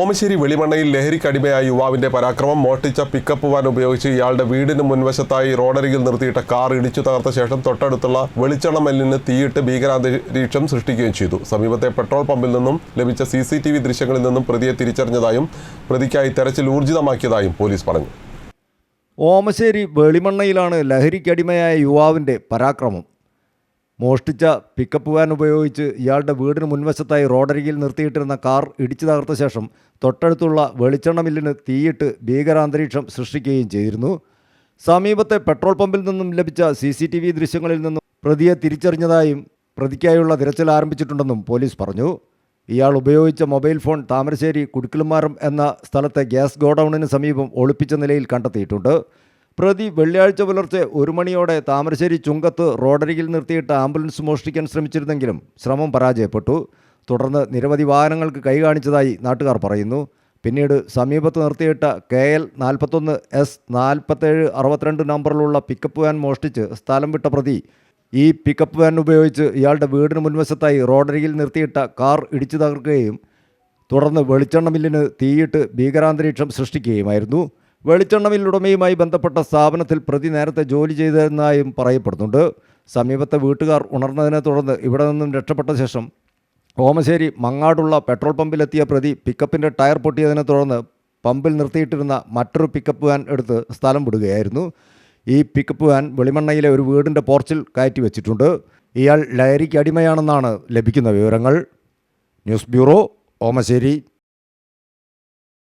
ഓമശ്ശേരി വെളിമണ്ണയിൽ ലഹരിക്കടിമയായ യുവാവിന്റെ പരാക്രമം മോഷ്ടിച്ച pickup van ഉപയോഗിച്ച് ഇയാളുടെ വീടിന് മുൻവശത്തായി റോഡരികിൽ നിർത്തിയിട്ട കാർ ഇടിച്ചു തകർത്ത ശേഷം തൊട്ടടുത്തുള്ള വെളിച്ചെണ്ണമല്ലിന് തീയിട്ട് ഭീകരാന്തരീക്ഷം സൃഷ്ടിക്കുകയും ചെയ്തു. സമീപത്തെ പെട്രോൾ പമ്പിൽ നിന്നും ലഭിച്ച സി സി ടി വി ദൃശ്യങ്ങളിൽ നിന്നും പ്രതിയെ തിരിച്ചറിഞ്ഞതായും പ്രതിക്കായി തെരച്ചിൽ ഊർജിതമാക്കിയതായും പോലീസ് പറഞ്ഞു. ഓമശ്ശേരി വെളിമണ്ണയിലാണ് ലഹരിക്കടിമയായ യുവാവിന്റെ പരാക്രമം. മോഷ്ടിച്ച പിക്കപ്പ് വാൻ ഉപയോഗിച്ച് ഇയാളുടെ വീടിന് മുൻവശത്തായി റോഡരികിൽ നിർത്തിയിട്ടിരുന്ന കാർ ഇടിച്ചു തകർത്ത ശേഷം തൊട്ടടുത്തുള്ള വെളിച്ചെണ്ണ മില്ലിന് തീയിട്ട് ഭീകരാന്തരീക്ഷം സൃഷ്ടിക്കുകയും ചെയ്തിരുന്നു. സമീപത്തെ പെട്രോൾ പമ്പിൽ നിന്നും ലഭിച്ച സി സി ടി വി ദൃശ്യങ്ങളിൽ നിന്നും പ്രതിയെ തിരിച്ചറിഞ്ഞതായും പ്രതിക്കായുള്ള തിരച്ചിൽ ആരംഭിച്ചിട്ടുണ്ടെന്നും പോലീസ് പറഞ്ഞു. ഇയാൾ ഉപയോഗിച്ച മൊബൈൽ ഫോൺ താമരശ്ശേരി കുടുക്കിലുമാരം എന്ന സ്ഥലത്തെ ഗ്യാസ് ഗോഡൌണിന് സമീപം ഒളിപ്പിച്ച നിലയിൽ കണ്ടെത്തിയിട്ടുണ്ട്. പ്രതി വെള്ളിയാഴ്ച പുലർച്ചെ ഒരു മണിയോടെ താമരശ്ശേരി ചുങ്കത്ത് റോഡരികിൽ നിർത്തിയിട്ട് ആംബുലൻസ് മോഷ്ടിക്കാൻ ശ്രമിച്ചിരുന്നെങ്കിലും ശ്രമം പരാജയപ്പെട്ടു. തുടർന്ന് നിരവധി വാഹനങ്ങൾക്ക് കൈകാണിച്ചതായി നാട്ടുകാർ പറയുന്നു. പിന്നീട് സമീപത്ത് നിർത്തിയിട്ട കെ എൽ നാൽപ്പത്തൊന്ന് എസ് നാൽപ്പത്തേഴ് അറുപത്തിരണ്ട് നമ്പറിലുള്ള പിക്കപ്പ് വാൻ മോഷ്ടിച്ച് സ്ഥലം വിട്ട പ്രതി ഈ പിക്കപ്പ് വാൻ ഉപയോഗിച്ച് ഇയാളുടെ വീടിന് മുൻവശത്തായി റോഡരികിൽ നിർത്തിയിട്ട കാർ ഇടിച്ചു തകർക്കുകയും തുടർന്ന് വെളിച്ചെണ്ണ മില്ലിന് തീയിട്ട് ഭീകരാന്തരീക്ഷം സൃഷ്ടിക്കുകയുമായിരുന്നു. വെളിച്ചെണ്ണ മില്ലുടമയുമായി ബന്ധപ്പെട്ട സ്ഥാപനത്തിൽ പ്രതി നേരത്തെ ജോലി ചെയ്തതെന്നായും പറയപ്പെടുന്നുണ്ട്. സമീപത്തെ വീട്ടുകാർ ഉണർന്നതിനെ തുടർന്ന് ഇവിടെ നിന്നും രക്ഷപ്പെട്ട ശേഷം ഓമശ്ശേരി മങ്ങാടുള്ള പെട്രോൾ പമ്പിലെത്തിയ പ്രതി പിക്കപ്പിന്റെ ടയർ പൊട്ടിയതിനെ തുടർന്ന് പമ്പിൽ നിർത്തിയിട്ടിരുന്ന മറ്റൊരു പിക്കപ്പ് വാൻ എടുത്ത് സ്ഥലം വിടുകയായിരുന്നു. ഈ പിക്കപ്പ് വാൻ വെളിമണ്ണയിലെ ഒരു വീടിന്റെ പോർച്ചിൽ കയറ്റി വെച്ചിട്ടുണ്ട്. ഇയാൾ ലഹരിക്ക് അടിമയാണെന്നാണ് ലഭിക്കുന്ന വിവരങ്ങൾ. News bureau Omassery.